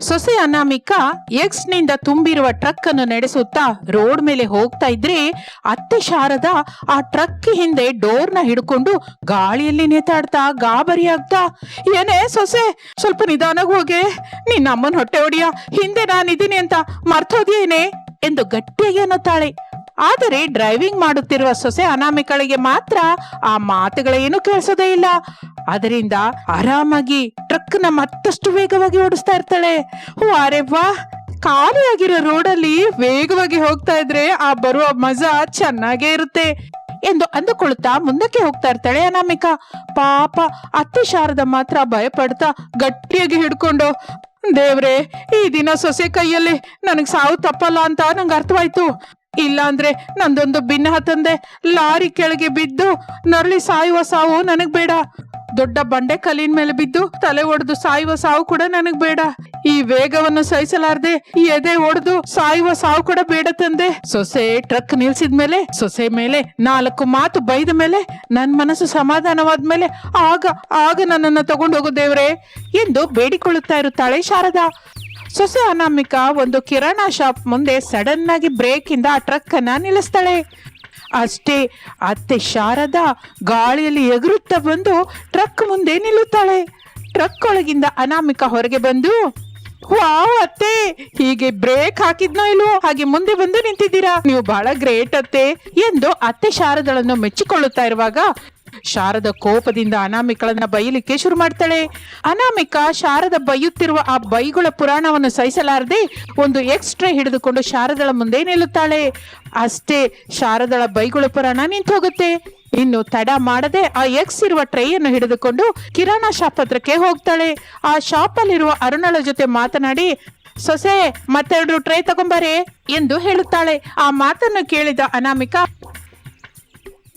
ಸೊಸೆ ಅನಾಮಿಕ ಎಕ್ಸ್ನಿಂದ ತುಂಬಿರುವ ಟ್ರಕ್ ಅನ್ನು ನಡೆಸುತ್ತಾ ರೋಡ್ ಮೇಲೆ ಹೋಗ್ತಾ ಇದ್ರೆ ಅತ್ತೆ ಶಾರದ ಆ ಟ್ರಕ್ ಹಿಂದೆ ಡೋರ್ನ ಹಿಡ್ಕೊಂಡು ಗಾಳಿಯಲ್ಲಿ ನೇತಾಡ್ತಾ ಗಾಬರಿ ಆಗ್ತಾ, ಏನೇ ಸೊಸೆ, ಸ್ವಲ್ಪ ನಿಧಾನಾಗಿ ಹೋಗೆ, ನಿನ್ನ ಅಮ್ಮನ ಹೊಟ್ಟೆ ಹೊಡಿಯ, ಹಿಂದೆ ನಾನಿದ್ದೀನಿ ಅಂತ ಮರ್ತೋದೇನೆ ಎಂದು ಗಟ್ಟಿಯಾಗಿ ಅನ್ನುತ್ತಾಳೆ. ಆದರೆ ಡ್ರೈವಿಂಗ್ ಮಾಡುತ್ತಿರುವ ಸೊಸೆ ಅನಾಮಿಕಳಿಗೆ ಮಾತ್ರ ಆ ಮಾತುಗಳೇನು ಕೇಳಿಸೋದೇ ಇಲ್ಲ. ಅದರಿಂದ ಆರಾಮಾಗಿ ಟ್ರಕ್ನ ಮತ್ತಷ್ಟು ವೇಗವಾಗಿ ಓಡಿಸ್ತಾ ಇರ್ತಾಳೆ. ವಾರೆ ವಾ! ಖಾಲಿಯಾಗಿರೋ ರೋಡಲ್ಲಿ ವೇಗವಾಗಿ ಹೋಗ್ತಾ ಇದ್ರೆ ಆ ಬರುವ ಮಜಾ ಚೆನ್ನಾಗೇ ಇರುತ್ತೆ ಎಂದು ಅಂದುಕೊಳ್ಳುತ್ತಾ ಮುಂದಕ್ಕೆ ಹೋಗ್ತಾ ಇರ್ತಾಳೆ ಅನಾಮಿಕಾ. ಪಾಪ ಅತ್ತೆ ಶಾರದ ಮಾತ್ರ ಭಯಪಡ್ತಾ ಗಟ್ಟಿಯಾಗಿ ಹಿಡ್ಕೊಂಡು, ದೇವ್ರೆ, ಈ ದಿನ ಸೊಸೆ ಕೈಯಲ್ಲಿ ನನಗ್ ಸಾವು ತಪ್ಪಲ್ಲ ಅಂತ ನಂಗೆ ಅರ್ಥವಾಯ್ತು. ಇಲ್ಲ ಅಂದ್ರೆ ನಂದೊಂದು ಭಿನ್ನ ತಂದೆ ಲಾರಿ ಕೆಳಗೆ ಬಿದ್ದು ನರಳಿ ಸಾಯುವ ಸಾವು ನನಗ್ ಬೇಡ. ದೊಡ್ಡ ಬಂಡೆ ಕಲ್ಲಿನ ಮೇಲೆ ಬಿದ್ದು ತಲೆ ಒಡೆದು ಸಾಯುವ ಸಾವು ಕೂಡ ನನಗ್ ಬೇಡ. ಈ ವೇಗವನ್ನು ಸಹಿಸಲಾರ್ದೆ ಎದೆ ಒಡೆದು ಸಾಯುವ ಸಾವು ಕೂಡ ಬೇಡ ತಂದೆ. ಸೊಸೆ ಟ್ರಕ್ ನಿಲ್ಸಿದ ಮೇಲೆ, ಸೊಸೆ ಮೇಲೆ ನಾಲ್ಕು ಮಾತು ಬೈದ ಮೇಲೆ ನನ್ನ ಮನಸ್ಸು ಸಮಾಧಾನವಾದ್ಮೇಲೆ ಆಗ ಆಗ ನನ್ನನ್ನ ತಗೊಂಡು ಹೋಗೋ ದೇವ್ರೆ ಎಂದು ಬೇಡಿಕೊಳ್ಳುತ್ತಾ ಇರುತ್ತಾಳೆ ಶಾರದಾ. ಸೊಸೆ ಅನಾಮಿಕಾ ಒಂದು ಕಿರಾಣ ಶಾಪ್ ಮುಂದೆ ಸಡನ್ ಆಗಿ ಬ್ರೇಕ್ ಇಂದ ಆ ಟ್ರಕ್ ಅನ್ನ ನಿಲ್ಲಿಸ್ತಾಳೆ. ಅಷ್ಟೇ, ಅತ್ತೆ ಶಾರದಾ ಗಾಳಿಯಲ್ಲಿ ಎಗರುತ್ತಾ ಬಂದು ಟ್ರಕ್ ಮುಂದೆ ನಿಲ್ಲುತ್ತಾಳೆ. ಟ್ರಕ್ ಒಳಗಿಂದ ಅನಾಮಿಕಾ ಹೊರಗೆ ಬಂದು, ವಾವ್ ಅತ್ತೆ, ಹೀಗೆ ಬ್ರೇಕ್ ಹಾಕಿದ್ನೋ ಇಲ್ವೋ? ಹಾಗೆ ಮುಂದೆ ಬಂದು ನಿಂತಿದ್ದೀರಾ? ನೀವು ಬಹಳ ಗ್ರೇಟ್ ಅತ್ತೆ, ಎಂದು ಅತ್ತೆ ಶಾರದಳನ್ನು ಮೆಚ್ಚಿಕೊಳ್ಳುತ್ತಾ ಇರುವಾಗ ಶಾರದ ಕೋಪದಿಂದ ಅನಾಮಿಕಳನ್ನ ಬೈಯಲಿಕ್ಕೆ ಶುರು ಮಾಡ್ತಾಳೆ. ಅನಾಮಿಕ ಶಾರದ ಬೈಯುತ್ತಿರುವ ಆ ಬೈಗುಳ ಪುರಾಣವನ್ನು ಸಹಿಸಲಾರದೆ ಒಂದು ಎಕ್ಸ್ಟ್ರಾ ಹಿಡಿದುಕೊಂಡು ಶಾರದಳ ಮುಂದೆ ನಿಲ್ಲುತ್ತಾಳೆ. ಅಷ್ಟೇ ಶಾರದಳ ಬೈಗುಳ ಪುರಾಣ ನಿಂತು ಹೋಗುತ್ತೆ. ಇನ್ನು ತಡ ಮಾಡದೆ ಆ ಎಕ್ಸ್ ಇರುವ ಟ್ರೈಯನ್ನು ಹಿಡಿದುಕೊಂಡು ಕಿರಾಣ ಶಾಪ್ ಹತ್ರಕ್ಕೆ ಹೋಗ್ತಾಳೆ. ಆ ಶಾಪ್ ಅಲ್ಲಿರುವ ಅರುಣಳ ಜೊತೆ ಮಾತನಾಡಿ, ಸೊಸೆ, ಮತ್ತೆರಡು ಟ್ರೈ ತಗೊಂಬರೆ ಎಂದು ಹೇಳುತ್ತಾಳೆ. ಆ ಮಾತನ್ನು ಕೇಳಿದ ಅನಾಮಿಕಾ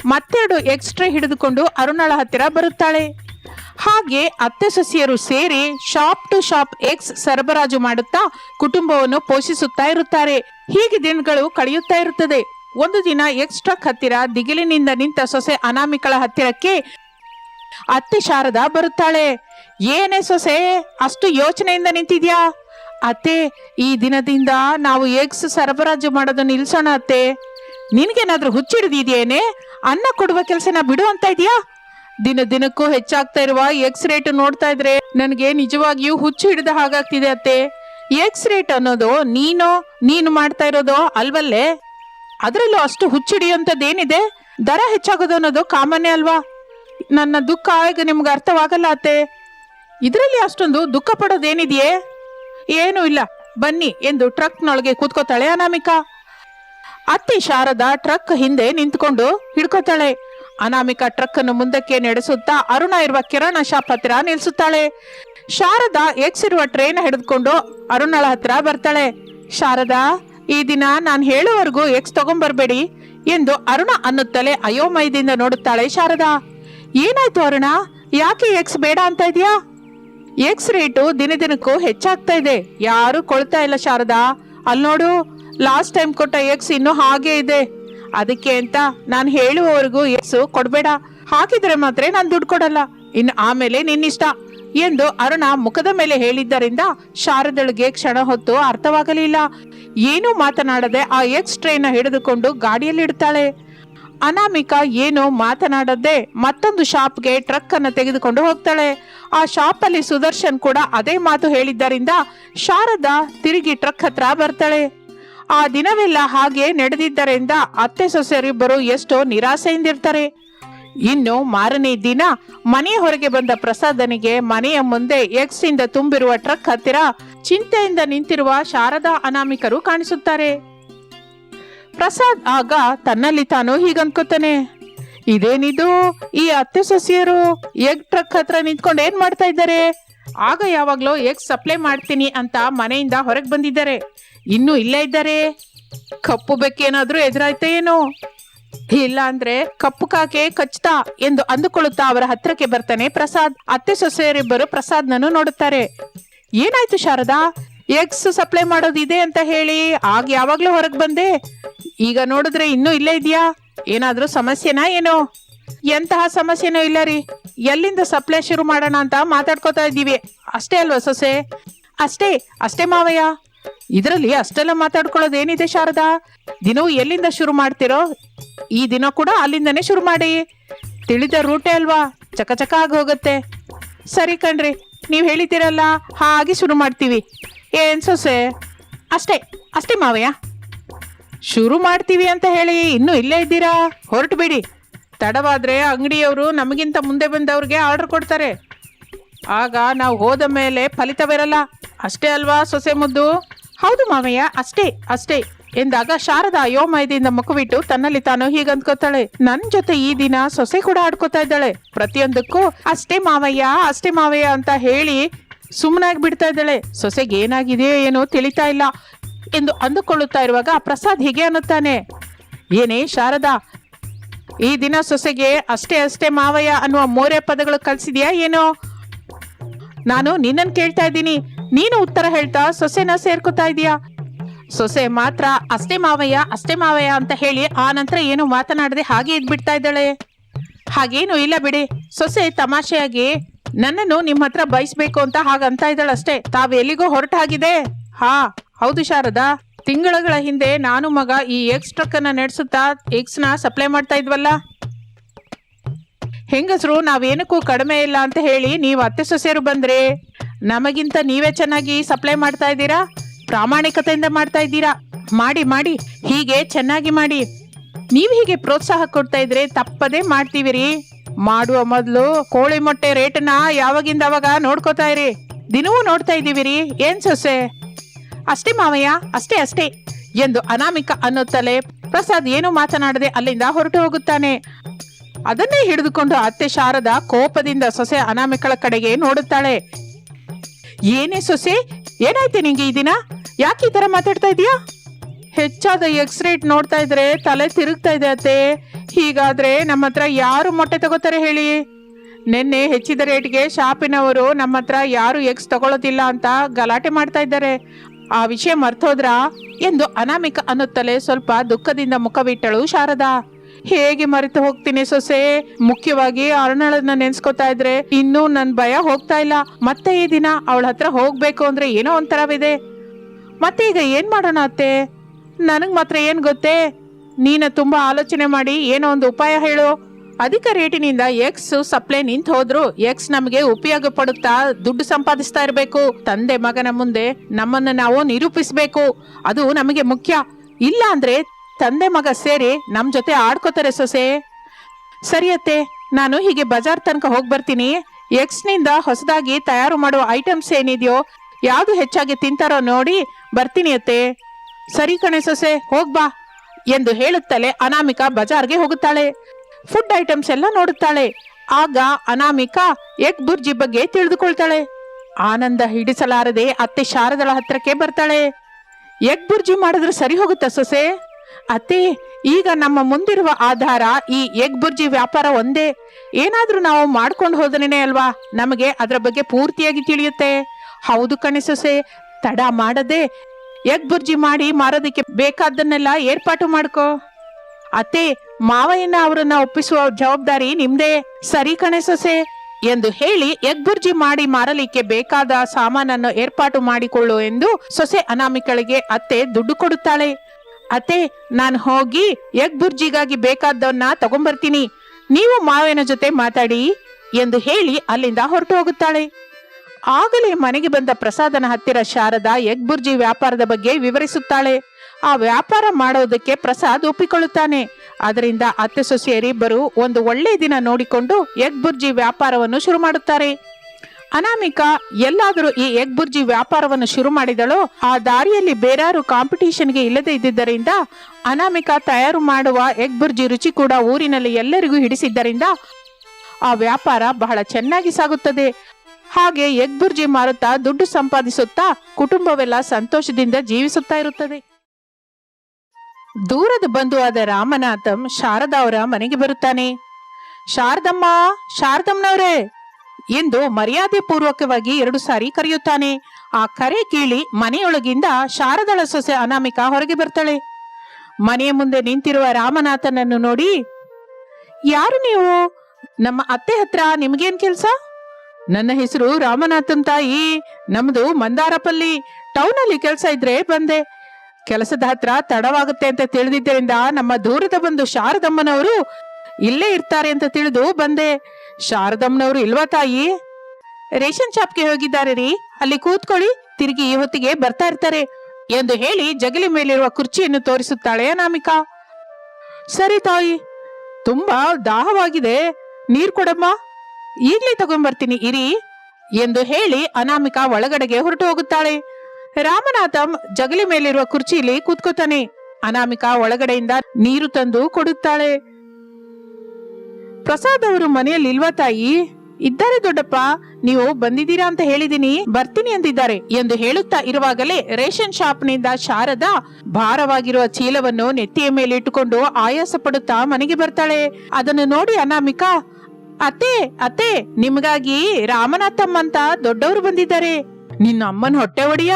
ಮತ್ತೆರಡು ಎಕ್ಸ್ಟ್ರಾ ಹಿಡಿದುಕೊಂಡು ಅರುಣಳ ಹತ್ತಿರ ಬರುತ್ತಾಳೆ. ಹಾಗೆ ಅತ್ತೆ ಸೊಸೆಯರು ಸೇರಿ ಶಾಪ್ ಟು ಶಾಪ್ ಎಕ್ಸ್ ಸರಬರಾಜು ಮಾಡುತ್ತಾ ಕುಟುಂಬವನ್ನು ಪೋಷಿಸುತ್ತಾ ಇರುತ್ತಾರೆ. ಹೀಗೆ ದಿನಗಳು ಕಳೆಯುತ್ತಾ ಇರುತ್ತದೆ. ಒಂದು ದಿನ ಎಕ್ಸ್ ಟ್ರಕ್ ಹತ್ತಿರ ದಿಗಿಲಿನಿಂದ ನಿಂತ ಸೊಸೆ ಅನಾಮಿಕಳ ಹತ್ತಿರಕ್ಕೆ ಅತ್ತೆ ಶಾರದಾ ಬರುತ್ತಾಳೆ. ಏನೇ ಸೊಸೆ, ಅಷ್ಟು ಯೋಚನೆಯಿಂದ ನಿಂತಿದ್ಯಾ? ಅತ್ತೆ, ಈ ದಿನದಿಂದ ನಾವು ಎಗ್ಸ್ ಸರಬರಾಜು ಮಾಡೋದು ನಿಲ್ಸೋಣ ಅತ್ತೆ. ನಿನ್ಗೇನಾದ್ರೂ ಹುಚ್ಚಿಡಿದಿದೆಯೇನೆ? ಅನ್ನ ಕೊಡುವ ಕೆಲಸನ ಬಿಡು ಅಂತ ಇದೆಯಾ? ದಿನ ದಿನಕ್ಕೂ ಹೆಚ್ಚಾಗ್ತಾ ಇರುವ ಎಕ್ಸ್ ರೇಟ್ ನೋಡ್ತಾ ಇದ್ರೆ ನನಗೆ ನಿಜವಾಗಿಯೂ ಹುಚ್ಚು ಹಿಡಿದ ಹಾಗಾಗ್ತಿದೆ ಅತ್ತೆ. ಎಕ್ಸ್ ರೇಟ್ ಅನ್ನೋದು ನೀನು ನೀನು ಮಾಡ್ತಾ ಇರೋದು ಅಲ್ವಲ್ಲೇ? ಅದರಲ್ಲೂ ಅಷ್ಟು ಹುಚ್ಚಿಡಿಯುವಂಥದ್ದೇನಿದೆ ದರ ಹೆಚ್ಚಾಗೋದು ಅನ್ನೋದು ಕಾಮನ್ನೇ ಅಲ್ವಾ? ನನ್ನ ದುಃಖ ಈಗ ನಿಮ್ಗೆ ಅರ್ಥವಾಗಲ್ಲ ಅತ್ತೆ. ಇದರಲ್ಲಿ ಅಷ್ಟೊಂದು ದುಃಖ ಪಡೋದೇನಿದೆಯೇ ಏನೂ ಇಲ್ಲ. ಬನ್ನಿ ಎಂದು ಟ್ರಕ್ನೊಳಗೆ ಕೂತ್ಕೋತಾಳೆ ಅನಾಮಿಕಾ. ಅತ್ತೆ ಶಾರದಾ ಟ್ರಕ್ ಹಿಂದೆ ನಿಂತ್ಕೊಂಡು ಹಿಡ್ಕೋತಾಳೆ. ಅನಾಮಿಕ ಟ್ರಕ್ ಅನ್ನು ಮುಂದಕ್ಕೆ ನಡೆಸುತ್ತಾ ಅರುಣ ಇರುವ ಕಿರಣ ಶಾಪ್ ಹತ್ತಿರ ನಿಲ್ಸುತ್ತಾಳೆ. ಶಾರದಾ ಎಕ್ಸ್ ಇರುವ ಟ್ರೈನ್ ಹಿಡಿದುಕೊಂಡು ಅರುಣಳ ಹತ್ರ ಬರ್ತಾಳೆ. ಶಾರದಾ, ಈ ದಿನ ನಾನು ಹೇಳುವವರೆಗೂ ಎಕ್ಸ್ ತಗೊಂಬರ್ಬೇಡಿ ಎಂದು ಅರುಣ ಅನ್ನುತ್ತಲೇ ಅಯೋಮಯದಿಂದ ನೋಡುತ್ತಾಳೆ ಶಾರದಾ. ಏನಾಯ್ತು ಅರುಣ? ಯಾಕೆ ಎಕ್ಸ್ ಬೇಡ ಅಂತ ಇದೆಯಾ? ಎಕ್ಸ್ ರೇಟು ದಿನ ದಿನಕ್ಕೂ ಹೆಚ್ಚಾಗ್ತಾ ಇದೆ. ಯಾರು ಕೊಳ್ತಾ ಇಲ್ಲ ಶಾರದಾ. ಅಲ್ಲಿ ನೋಡು ಲಾಸ್ಟ್ ಟೈಮ್ ಕೊಟ್ಟ ಎಕ್ಸ್ ಇನ್ನು ಹಾಗೆ ಇದೆ. ಅದಕ್ಕೆ ಅಂತ ನಾನು ಹೇಳುವವರೆಗೂ ಎಕ್ಸ್ ಕೊಡ್ಬೇಡ. ಹಾಕಿದ್ರೆ ಮಾತ್ರ ನಾನು ದುಡ್ಡು ಕೊಡಲ್ಲ. ಇನ್ನು ಆಮೇಲೆ ನಿನ್ನಿಷ್ಟ ಎಂದು ಅರುಣ ಮುಖದ ಮೇಲೆ ಹೇಳಿದ್ದರಿಂದ ಶಾರದಳಿಗೆ ಕ್ಷಣ ಹೊತ್ತು ಅರ್ಥವಾಗಲಿಲ್ಲ. ಏನೂ ಮಾತನಾಡದೆ ಆ ಎಕ್ಸ್ ಟ್ರೈನ್ ಹಿಡಿದುಕೊಂಡು ಗಾಡಿಯಲ್ಲಿಡ್ತಾಳೆ. ಅನಾಮಿಕಾ ಏನು ಮಾತನಾಡದೆ ಮತ್ತೊಂದು ಶಾಪ್ಗೆ ಟ್ರಕ್ ಅನ್ನು ತೆಗೆದುಕೊಂಡು ಹೋಗ್ತಾಳೆ. ಆ ಶಾಪ್ ಅಲ್ಲಿ ಸುದರ್ಶನ್ ಕೂಡ ಅದೇ ಮಾತು ಹೇಳಿದ್ದರಿಂದ ಶಾರದಾ ತಿರುಗಿ ಟ್ರಕ್ ಹತ್ರ ಬರ್ತಾಳೆ. ಆ ದಿನವೆಲ್ಲ ಹಾಗೆ ನಡೆದಿದ್ದರಿಂದ ಅತ್ತೆ ಸೊಸೆಯರಿಬ್ಬರು ಎಷ್ಟೋ ನಿರಾಸೆಯಿಂದಿರ್ತಾರೆ. ಇನ್ನು ಮಾರನೇ ದಿನ ಮನೆಯ ಹೊರಗೆ ಬಂದ ಪ್ರಸಾದನಿಗೆ ಮನೆಯ ಮುಂದೆ ಎಕ್ಸ್ ತುಂಬಿರುವ ಟ್ರಕ್ ಹತ್ತಿರ ಚಿಂತೆಯಿಂದ ನಿಂತಿರುವ ಶಾರದಾ ಅನಾಮಿಕರು ಕಾಣಿಸುತ್ತಾರೆ. ಪ್ರಸಾದ್ ಆಗ ತನ್ನಲ್ಲಿ ತಾನು ಹೀಗನ್ಕೋತಾನೆ, ಇದೇನಿದು? ಈ ಅತ್ತೆ ಸೊಸೆಯರು ಎಗ್ ಟ್ರಕ್ ಹತ್ರ ನಿಂತ್ಕೊಂಡು ಏನ್ ಮಾಡ್ತಾ ಇದ್ದಾರೆ? ಆಗ ಯಾವಾಗ್ಲೋ ಎಗ್ ಸಪ್ಲೈ ಮಾಡ್ತೀನಿ ಅಂತ ಮನೆಯಿಂದ ಹೊರಗೆ ಬಂದಿದ್ದಾರೆ. ಇನ್ನು ಇಲ್ಲೇ ಇದ್ದಾರೆ. ಕಪ್ಪು ಬೆಕ್ಕೇನಾದ್ರೂ ಎದುರಾಯ್ತಾ ಏನೋ? ಇಲ್ಲ ಅಂದ್ರೆ ಕಪ್ಪು ಕಾಕೆ ಕಚ್ತಾ ಎಂದು ಅಂದುಕೊಳ್ಳುತ್ತಾ ಅವರ ಹತ್ರಕ್ಕೆ ಬರ್ತಾನೆ ಪ್ರಸಾದ್. ಅತ್ತೆ ಸೊಸೆಯರಿಬ್ಬರು ಪ್ರಸಾದ್ನನ್ನು ನೋಡುತ್ತಾರೆ. ಏನಾಯ್ತು ಶಾರದಾ? ಎಗ್ಸ್ ಸಪ್ಲೈ ಮಾಡೋದಿದೆ ಅಂತ ಹೇಳಿ ಆಗ ಯಾವಾಗ್ಲೂ ಹೊರಗೆ ಬಂದೆ. ಈಗ ನೋಡಿದ್ರೆ ಇನ್ನೂ ಇಲ್ಲೇ ಇದೆಯಾ ಏನಾದ್ರೂ ಸಮಸ್ಯೆನಾ ಏನೋ? ಎಂತಹ ಸಮಸ್ಯೆನೂ ಇಲ್ಲ ರೀ. ಎಲ್ಲಿಂದ ಸಪ್ಲೈ ಶುರು ಮಾಡೋಣ ಅಂತ ಮಾತಾಡ್ಕೋತಾ ಇದ್ದೀವಿ. ಅಷ್ಟೇ ಅಲ್ವಾ ಸೊಸೆ? ಅಷ್ಟೇ ಅಷ್ಟೇ ಮಾವಯ್ಯ. ಇದರಲ್ಲಿ ಅಷ್ಟೆಲ್ಲ ಮಾತಾಡ್ಕೊಳ್ಳೋದೇನಿದೆ ಶಾರದಾ? ದಿನವೂ ಎಲ್ಲಿಂದ ಶುರು ಮಾಡ್ತಿರೋ? ಈ ದಿನ ಕೂಡ ಅಲ್ಲಿಂದನೇ ಶುರು ಮಾಡಿ. ತಿಳಿದ ರೂಟೇ ಅಲ್ವಾ? ಚಕ ಚಕ ಆಗಿ ಹೋಗುತ್ತೆ. ಸರಿ ಕಣ್ರಿ, ನೀವು ಹೇಳಿದ್ದೀರಲ್ಲ, ಹಾಗೆ ಶುರು ಮಾಡ್ತೀವಿ. ಏನ್ ಸೊಸೆ? ಅಷ್ಟೇ ಅಷ್ಟೇ ಮಾವಯ್ಯ. ಶುರು ಮಾಡ್ತೀವಿ ಅಂತ ಹೇಳಿ ಇನ್ನೂ ಇಲ್ಲೇ ಇದ್ದೀರಾ? ಹೊರಟು ಬಿಡಿ. ತಡವಾದ್ರೆ ಅಂಗಡಿಯವರು ನಮಗಿಂತ ಮುಂದೆ ಬಂದವ್ರಿಗೆ ಆರ್ಡರ್ ಕೊಡ್ತಾರೆ. ಆಗ ನಾವು ಹೋದ ಮೇಲೆ ಫಲಿತವಿರಲ್ಲ. ಅಷ್ಟೇ ಅಲ್ವಾ ಸೊಸೆ ಮುದ್ದು? ಹೌದು ಮಾವಯ್ಯ, ಅಷ್ಟೇ ಅಷ್ಟೇ. ಎಂದಾಗ ಶಾರದಾ ಅಯೋಮಯದಿಂದ ಮುಖವಿಟ್ಟು ತನ್ನಲ್ಲಿ ತಾನು ಹೀಗಂದ್ಕೋತಾಳೆ ನನ್ ಜೊತೆ ಈ ದಿನ ಸೊಸೆ ಕೂಡ ಆಡ್ಕೋತಾ ಇದ್ದಾಳೆ. ಪ್ರತಿಯೊಂದಕ್ಕೂ ಅಷ್ಟೇ ಮಾವಯ್ಯ ಅಷ್ಟೇ ಮಾವಯ್ಯ ಅಂತ ಹೇಳಿ ಸುಮ್ಮನಾಗಿ ಬಿಡ್ತಾ ಇದ್ದಾಳೆ. ಸೊಸೆಗೆ ಏನಾಗಿದೆಯೋ ಏನೋ ತಿಳಿತಾ ಇಲ್ಲ ಎಂದು ಅಂದುಕೊಳ್ಳುತ್ತಾ ಇರುವಾಗ ಪ್ರಸಾದ್ ಹೀಗೆ ಅನ್ನುತ್ತಾನೆ. ಏನೇ ಶಾರದಾ ಈ ದಿನ ಸೊಸೆಗೆ ಅಷ್ಟೇ ಅಷ್ಟೇ ಮಾವಯ್ಯ ಅನ್ನುವ ಮೋರೆ ಪದಗಳು ಕಲ್ಸಿದ್ಯಾ ಏನೋ? ನಾನು ನಿನ್ನನ್ ಕೇಳ್ತಾ ಇದ್ದೀನಿ. ನೀನು ಉತ್ತರ ಹೇಳ್ತಾ ಸೊಸೆನ ಸೇರ್ಕೊತಾ ಇದೀಯಾ ಸೊಸೆ ಮಾತ್ರ ಅಷ್ಟೇ ಮಾವಯ್ಯ ಅಷ್ಟೇ ಮಾವಯ್ಯ ಅಂತ ಹೇಳಿ ಆ ನಂತರ ಏನು ಮಾತನಾಡದೆ ಹಾಗೆ ಇದ್ಬಿಡ್ತಾ ಇದ್ದಾಳೆ. ಹಾಗೇನು ಇಲ್ಲ ಬಿಡಿ. ಸೊಸೆ ತಮಾಷೆಯಾಗಿ, ನನ್ನನ್ನು ನಿಮ್ಮ ಹತ್ರ ಬಯಸ್ಬೇಕು ಅಂತ ಹಾಗಂತ ಇದ್ದಾಳಷ್ಟೇ. ತಾವ್ ಎಲ್ಲಿಗೋ ಹೊರಟಾಗಿದೆ ಹಾ, ಹೌದು ಶಾರದಾ. ತಿಂಗಳುಗಳ ಹಿಂದೆ ನಾನು ಮಗ ಈ ಎಕ್ಸ್ ಟ್ರಕ್ ಅನ್ನ ನಡೆಸುತ್ತಾ ಎಕ್ಸ್ನ ಸಪ್ಲೈ ಮಾಡ್ತಾ ಇದ್ವಲ್ಲ? ಹೆಂಗಸರು, ನಾವೇನಕ್ಕೂ ಕಡಿಮೆ ಇಲ್ಲ ಅಂತ ಹೇಳಿ ನೀವು ಅತ್ತೆ ಸೊಸೆಯರು ಬಂದ್ರೆ ನಮಗಿಂತ ನೀವೇ ಚೆನ್ನಾಗಿ ಸಪ್ಲೈ ಮಾಡ್ತಾ ಇದ್ದೀರಾ? ಪ್ರಾಮಾಣಿಕತೆಯಿಂದ ಮಾಡ್ತಾ ಇದ್ದೀರಾ? ಮಾಡಿ ಮಾಡಿ, ಹೀಗೆ ಚೆನ್ನಾಗಿ ಮಾಡಿ. ನೀವು ಹೀಗೆ ಪ್ರೋತ್ಸಾಹ ಕೊಡ್ತಾ ಇದ್ರೆ ತಪ್ಪದೇ ಮಾಡ್ತೀವಿ ರೀ ಮಾಡುವ ಮೊದಲು ಕೋಳಿ ಮೊಟ್ಟೆ ರೇಟನ್ನ ಯಾವಾಗಿಂದ ಅವಾಗ ನೋಡ್ಕೋತಾ ಇರಿ. ದಿನವೂ ನೋಡ್ತಾ ಇದ್ದೀವಿ ರೀ ಏನ್ ಸೊಸೆ? ಅಷ್ಟೇ ಮಾವಯ್ಯ, ಅಷ್ಟೇ ಅಷ್ಟೇ. ಎಂದು ಅನಾಮಿಕ ಅನ್ನುತ್ತಲೇ ಪ್ರಸಾದ್ ಏನು ಮಾತನಾಡದೆ ಅಲ್ಲಿಂದ ಹೊರಟು ಹೋಗುತ್ತಾನೆ. ಅದನ್ನೇ ಹಿಡಿದುಕೊಂಡು ಅತ್ತೆ ಶಾರದ ಕೋಪದಿಂದ ಸೊಸೆ ಅನಾಮಿಕಳ ಕಡೆಗೆ ನೋಡುತ್ತಾಳೆ. ಏನೇ ಸೊಸೆ, ಏನಾಯ್ತು ನಿಂಗೆ ಈ ದಿನ? ಯಾಕೆ ಈ ತರ ಮಾತಾಡ್ತಾ ಇದೀಯಾ? ಹೆಚ್ಚಾದ ಎಕ್ಸ್ ರೇಟ್ ನೋಡ್ತಾ ಇದ್ರೆ ತಲೆ ತಿರುಗ್ತಾ ಇದೆ ಅತ್ತೆ. ಹೀಗಾದ್ರೆ ನಮ್ಮ ಹತ್ರ ಯಾರು ಮೊಟ್ಟೆ ತಗೋತಾರೆ ಹೇಳಿ? ನಿನ್ನೆ ಹೆಚ್ಚಿದ ರೇಟ್ಗೆ ಶಾಪಿನವರು ನಮ್ಮ ಹತ್ರ ಯಾರು ಎಕ್ಸ್ ತಗೊಳ್ಳೋದಿಲ್ಲ ಅಂತ ಗಲಾಟೆ ಮಾಡ್ತಾ ಇದ್ದಾರೆ. ಆ ವಿಷಯ ಮರ್ತೋದ್ರಾ ಎಂದು ಅನಾಮಿಕ ಅನ್ನುತ್ತಲೇ ಸ್ವಲ್ಪ ದುಃಖದಿಂದ ಮುಖವಿಟ್ಟಳು ಶಾರದಾ. ಹೇಗೆ ಮರೆತು ಹೋಗ್ತೀನಿ ಸೊಸೆ? ಮುಖ್ಯವಾಗಿ ಅರುಣಳನ್ನ ನೆನ್ಸ್ಕೊತಾ ಇದ್ರೆ ಇನ್ನೂ ನನ್ ಭಯ ಹೋಗ್ತಾ ಇಲ್ಲ. ಮತ್ತೆ ಈ ದಿನ ಅವಳ ಹತ್ರ ಹೋಗ್ಬೇಕು ಅಂದ್ರೆ ಏನೋ ಒಂಥರವಿದೆ. ಮತ್ತೆ ಈಗ ಏನ್ ಮಾಡೋಣ ಅತ್ತೆ? ನನಗ್ ಮಾತ್ರ ಏನ್ ಗೊತ್ತೇ? ನೀನ ತುಂಬಾ ಆಲೋಚನೆ ಮಾಡಿ ಏನೋ ಒಂದು ಉಪಾಯ ಹೇಳು. ಅಧಿಕ ರೇಟಿನಿಂದ ಎಕ್ಸ್ ಸಪ್ಲೈ ನಿಂತು ಹೋದ್ರು ಎಕ್ಸ್ ನಮಗೆ ಉಪಯೋಗ ಪಡುತ್ತಾ ದುಡ್ಡು ಸಂಪಾದಿಸ್ತಾ ಇರಬೇಕು. ತಂದೆ ಮಗನ ಮುಂದೆ ನಮ್ಮನ್ನ ನಾವು ನಿರೂಪಿಸಬೇಕು. ಅದು ನಮಗೆ ಮುಖ್ಯ. ಇಲ್ಲ ಅಂದ್ರೆ ತಂದೆ ಮಗ ಸೇರಿ ನಮ್ ಜೊತೆ ಆಡ್ಕೋತಾರೆ ಸೊಸೆ. ಸರಿಯತ್ತೆ ನಾನು ಹೀಗೆ ಬಜಾರ್ ತನಕ ಹೋಗಿ ಬರ್ತೀನಿ. ಎಕ್ಸ್ನಿಂದ ಹೊಸದಾಗಿ ತಯಾರು ಮಾಡುವ ಐಟಮ್ಸ್ ಏನಿದೆಯೋ, ಯಾವ್ದು ಹೆಚ್ಚಾಗಿ ತಿಂತಾರೋ ನೋಡಿ ಬರ್ತೀನಿ ಅತ್ತೆ. ಸರಿ ಕಣೆ ಸೊಸೆ ಹೋಗ್ಬಾ ಎಂದು ಹೇಳುತ್ತಲೇ ಅನಾಮಿಕಾ ಬಜಾರ್ಗೆ ಹೋಗುತ್ತಾಳೆ. ಫುಡ್ ಐಟಮ್ಸ್ ಎಲ್ಲ ನೋಡುತ್ತಾಳೆ. ಆಗ ಅನಾಮಿಕಾ ಎಗ್ ಬುರ್ಜಿ ಬಗ್ಗೆ ತಿಳಿದುಕೊಳ್ತಾಳೆ. ಆನಂದ ಹಿಡಿಸಲಾರದೆ ಅತ್ತೆ ಶಾರದಳ ಹತ್ರಕ್ಕೆ ಬರ್ತಾಳೆ. ಎಗ್ ಬುರ್ಜಿ ಮಾಡಿದ್ರೆ ಸರಿ ಹೋಗುತ್ತಾ ಸೊಸೆ? ಅತ್ತೆ, ಈಗ ನಮ್ಮ ಮುಂದಿರುವ ಆಧಾರ ಈ ಎಗ್ ಬುರ್ಜಿ ವ್ಯಾಪಾರ ಒಂದೇ. ಏನಾದರೂ ನಾವು ಮಾಡ್ಕೊಂಡು ಹೋದನೇನೆ ಅಲ್ವಾ? ನಮಗೆ ಅದರ ಬಗ್ಗೆ ಪೂರ್ತಿಯಾಗಿ ತಿಳಿಯುತ್ತೆ. ಹೌದು ಕಣೆ ಸೊಸೆ, ತಡ ಮಾಡದೆ ಎಗ್ ಬುರ್ಜಿ ಮಾಡಿ ಮಾರೋದಕ್ಕೆ ಬೇಕಾದ್ದನ್ನೆಲ್ಲ ಏರ್ಪಾಟು ಮಾಡ್ಕೋ. ಅತ್ತೆ, ಮಾವಯ್ಯನ ಅವರನ್ನ ಒಪ್ಪಿಸುವ ಜವಾಬ್ದಾರಿ ನಿಮ್ದೇ. ಸರಿ ಕಣೆ ಸೊಸೆ, ಎಂದು ಹೇಳಿ ಎಗ್ಬುರ್ಜಿ ಮಾಡಿ ಮಾರಲಿಕ್ಕೆ ಬೇಕಾದ ಸಾಮಾನನ್ನು ಏರ್ಪಾಟು ಮಾಡಿಕೊಳ್ಳು ಎಂದು ಸೊಸೆ ಅನಾಮಿಕಳಿಗೆ ಅತ್ತೆ ದುಡ್ಡು ಕೊಡುತ್ತಾಳೆ. ಅತ್ತೆ, ನಾನು ಹೋಗಿ ಎಗ್ಬುರ್ಜಿಗಾಗಿ ಬೇಕಾದವನ್ನ ತಗೊಂಬರ್ತೀನಿ. ನೀವು ಮಾವಯ್ಯನ ಜೊತೆ ಮಾತಾಡಿ, ಎಂದು ಹೇಳಿ ಅಲ್ಲಿಂದ ಹೊರಟು ಹೋಗುತ್ತಾಳೆ. ಆಗಲೇ ಮನೆಗೆ ಬಂದ ಪ್ರಸಾದನ ಹತ್ತಿರ ಶಾರದಾ ಎಗ್ಬುರ್ಜಿ ವ್ಯಾಪಾರದ ಬಗ್ಗೆ ವಿವರಿಸುತ್ತಾಳೆ. ಆ ವ್ಯಾಪಾರ ಮಾಡೋದಕ್ಕೆ ಪ್ರಸಾದ್ ಒಪ್ಪಿಕೊಳ್ಳುತ್ತಾನೆ. ಅದರಿಂದ ಅತ್ತೆ ಸೊಸೆಯರಿಬ್ಬರು ಒಂದು ಒಳ್ಳೆಯ ದಿನ ನೋಡಿಕೊಂಡು ಎಗ್ ಬುರ್ಜಿ ವ್ಯಾಪಾರವನ್ನು ಶುರು ಮಾಡುತ್ತಾರೆ. ಅನಾಮಿಕಾ ಎಲ್ಲಾದರೂ ಈ ಎಗ್ ಬುರ್ಜಿ ವ್ಯಾಪಾರವನ್ನು ಶುರು ಮಾಡಿದಳೋ, ಆ ದಾರಿಯಲ್ಲಿ ಬೇರಾರು ಕಾಂಪಿಟೀಷನ್ಗೆ ಇಲ್ಲದೆ ಇದ್ದಿದ್ದರಿಂದ ಅನಾಮಿಕಾ ತಯಾರು ಮಾಡುವ ಎಗ್ ಬುರ್ಜಿ ರುಚಿ ಕೂಡ ಊರಿನಲ್ಲಿ ಎಲ್ಲರಿಗೂ ಹಿಡಿಸಿದ್ದರಿಂದ ಆ ವ್ಯಾಪಾರ ಬಹಳ ಚೆನ್ನಾಗಿ ಸಾಗುತ್ತದೆ. ಹಾಗೆ ಎಗ್ ಬುರ್ಜಿ ಮಾರುತ್ತಾ ದುಡ್ಡು ಸಂಪಾದಿಸುತ್ತಾ ಕುಟುಂಬವೆಲ್ಲ ಸಂತೋಷದಿಂದ ಜೀವಿಸುತ್ತಾ ಇರುತ್ತದೆ. ದೂರದ ಬಂಧುವಾದ ರಾಮನಾಥಂ ಶಾರದಾ ಅವರ ಮನೆಗೆ ಬರುತ್ತಾನೆ. ಶಾರದಮ್ಮ, ಶಾರದಮ್ಮನವರೇ! ಎಂದು ಮರ್ಯಾದೆ ಪೂರ್ವಕವಾಗಿ ಎರಡು ಸಾರಿ ಕರೆಯುತ್ತಾನೆ. ಆ ಕರೆ ಕೇಳಿ ಮನೆಯೊಳಗಿಂದ ಶಾರದಳ ಸೊಸೆ ಅನಾಮಿಕಾ ಹೊರಗೆ ಬರ್ತಾಳೆ. ಮನೆಯ ಮುಂದೆ ನಿಂತಿರುವ ರಾಮನಾಥನನ್ನು ನೋಡಿ, ಯಾರು ನೀವು? ನಮ್ಮ ಅತ್ತೆ ಹತ್ರ ನಿಮ್ಗೇನ್ ಕೆಲ್ಸ? ನನ್ನ ಹೆಸರು ರಾಮನಾಥನ್ ತಾಯಿ, ನಮ್ದು ಮಂದಾರಪಲ್ಲಿ. ಟೌನ್ ಅಲ್ಲಿ ಕೆಲಸ ಇದ್ರೆ ಬಂದೆ. ಕೆಲಸದ ಹತ್ರ ತಡವಾಗುತ್ತೆ ಅಂತ ತಿಳಿದಿದ್ದರಿಂದ ನಮ್ಮ ದೂರದ ಬಂದು ಶಾರದಮ್ಮನವರು ಇಲ್ಲೇ ಇರ್ತಾರೆ ಅಂತ ತಿಳಿದು ಬಂದೆ. ಶಾರದಮ್ಮನವರು ಇಲ್ವಾ ತಾಯಿ? ರೇಷನ್ ಶಾಪ್ಗೆ ಹೋಗಿದ್ದಾರೆ ರೀ. ಅಲ್ಲಿ ಕೂತ್ಕೊಳ್ಳಿ, ತಿರುಗಿ ಈ ಹೊತ್ತಿಗೆ ಬರ್ತಾ ಇರ್ತಾರೆ ಎಂದು ಹೇಳಿ ಜಗಲಿ ಮೇಲಿರುವ ಕುರ್ಚಿಯನ್ನು ತೋರಿಸುತ್ತಾಳೆ ಅನಾಮಿಕಾ. ಸರಿ ತಾಯಿ, ತುಂಬಾ ದಾಹವಾಗಿದೆ. ನೀರ್ ಕೊಡಮ್ಮ, ಈಗ್ಲೇ ತಗೊಂಡ್ಬರ್ತೀನಿ ಇರಿ ಎಂದು ಹೇಳಿ ಅನಾಮಿಕಾ ಒಳಗಡೆಗೆ ಹೊರಟು ಹೋಗುತ್ತಾಳೆ. ರಾಮನಾಥಂ ಜಗಲಿ ಮೇಲಿರುವ ಕುರ್ಚಿಲಿ ಕೂತ್ಕೋತಾನೆ. ಅನಾಮಿಕಾ ಒಳಗಡೆಯಿಂದ ನೀರು ತಂದು ಕೊಡುತ್ತಾಳೆ. ಪ್ರಸಾದ್ ಅವರು ಮನೆಯಲ್ಲಿ ಇಲ್ವಾ ತಾಯಿ? ಇದ್ದಾರೆ ದೊಡ್ಡಪ್ಪ, ನೀವು ಬಂದಿದ್ದೀರಾ ಅಂತ ಹೇಳಿದೀನಿ ಬರ್ತೀನಿ ಅಂದಿದ್ದಾರೆ ಎಂದು ಹೇಳುತ್ತಾ ಇರುವಾಗಲೇ ರೇಷನ್ ಶಾಪ್ನಿಂದ ಶಾರದಾ ಭಾರವಾಗಿರುವ ಚೀಲವನ್ನು ನೆತ್ತಿಯ ಮೇಲೆ ಇಟ್ಟುಕೊಂಡು ಆಯಾಸ ಪಡುತ್ತಾ ಮನೆಗೆ ಬರ್ತಾಳೆ. ಅದನ್ನು ನೋಡಿ ಅನಾಮಿಕಾ, ಅತ್ತೆ ಅತ್ತೆ, ನಿಮಗಾಗಿ ರಾಮನಾಥಮ್ಮ ಅಂತ ದೊಡ್ಡವರು ಬಂದಿದ್ದಾರೆ. ನಿನ್ನ ಅಮ್ಮನ ಹೊಟ್ಟೆ ಒಡಿಯ?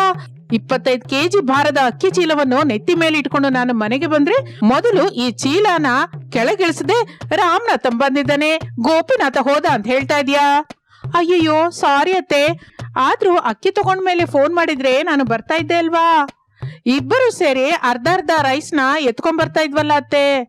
ಇಪ್ಪತ್ತೈದು ಕೆಜಿ ಭಾರದ ಅಕ್ಕಿ ಚೀಲವನ್ನು ನೆತ್ತಿ ಮೇಲೆ ಇಟ್ಕೊಂಡು ನಾನು ಮನೆಗೆ ಬಂದ್ರೆ ಮೊದಲು ಈ ಚೀಲನ ಕೆಳಗಿಳಿಸದೆ ರಾಮನಾಥ ಬಂದಿದ್ದಾನೆ. ಗೋಪಿನಾಥ ಹೋದ ಅಂತ ಹೇಳ್ತಾ ಇದೀಯಾ? ಅಯ್ಯಯ್ಯೋ, ಸಾರಿ ಅತ್ತೆ. ಆದ್ರೂ ಅಕ್ಕಿ ತಗೊಂಡ್ಮೇಲೆ ಫೋನ್ ಮಾಡಿದ್ರೆ ನಾನು ಬರ್ತಾ ಇದ್ದೆ ಅಲ್ವಾ? ಇಬ್ಬರು ಸೇರಿ ಅರ್ಧ ಅರ್ಧ ರೈಸ್ನ ಎತ್ಕೊಂಡ್ ಬರ್ತಾ ಇದ್ವಲ್ಲ ಅತ್ತೆ.